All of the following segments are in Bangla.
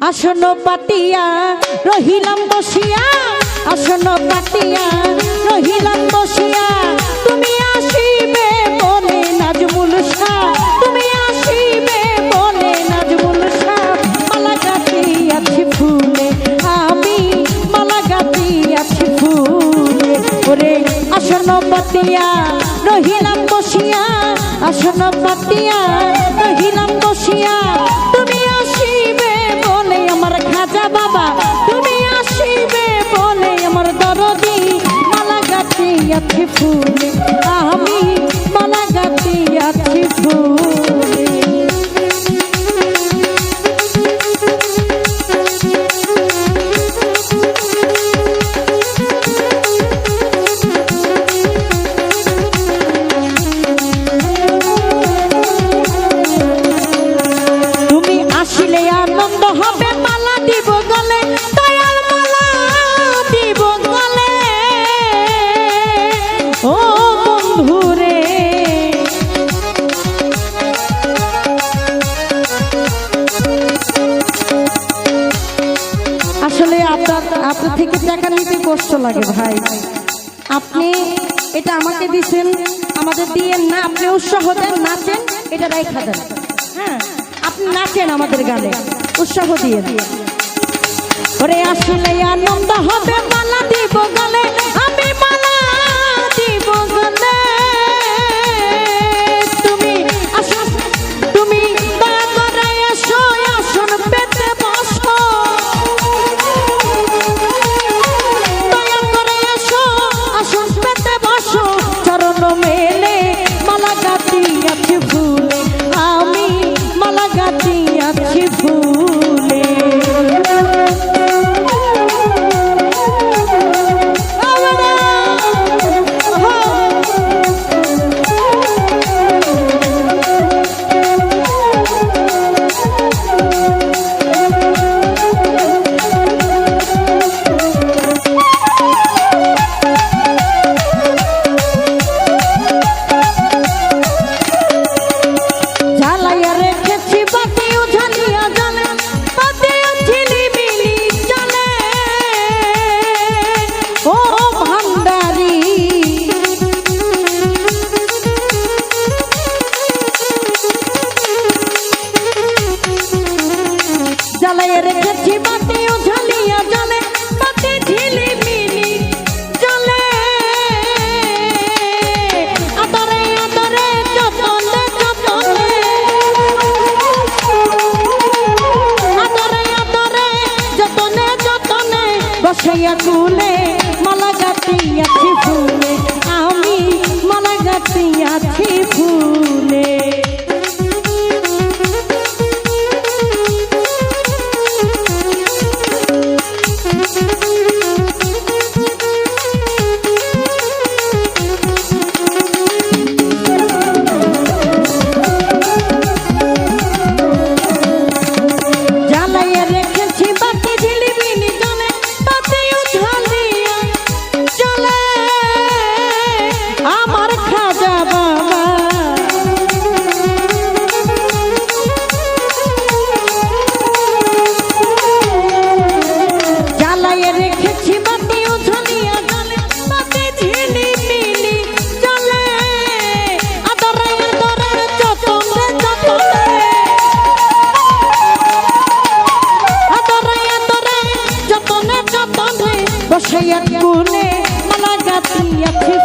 আসন পাতিয়া, রহিলাম বসিয়া। আসন পাতিয়া, রহিলাম বসিয়া। তুমি আসিবে বলে নাজমুল শাহ। তুমি আসিবে বলে নাজমুল শাহ। মালা গাঁথিয়াছি ফুলে। আমি মালা গাঁথিয়াছি ফুলে। ওরে আসন পাতিয়া, রহিলাম বসিয়া। আসন পাতিয়া, রহিলাম বসিয়া। 爸爸。আসলে আপনার আপনার থেকে টাকা নিতে কষ্ট লাগে ভাই। আপনি এটা আমাকে দিচ্ছেন আমাদের দিয়ে না, আপনি উৎসাহ দেন, নাচেন, এটা রাইখা দেন। হ্যাঁ আপনি নাচেন আমাদের গানে, উৎসাহ দিয়ে। দিয়ে আসলে আনন্দ হবে, মালা দিব গালে আমি জ্বালাইয়া রেখেছি বাতিও ঝালিয়া জানে বাতি ঝিলিমিলি যতনে বসাইয়া কোলে মালা গাঁথিয়াছি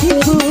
কিছু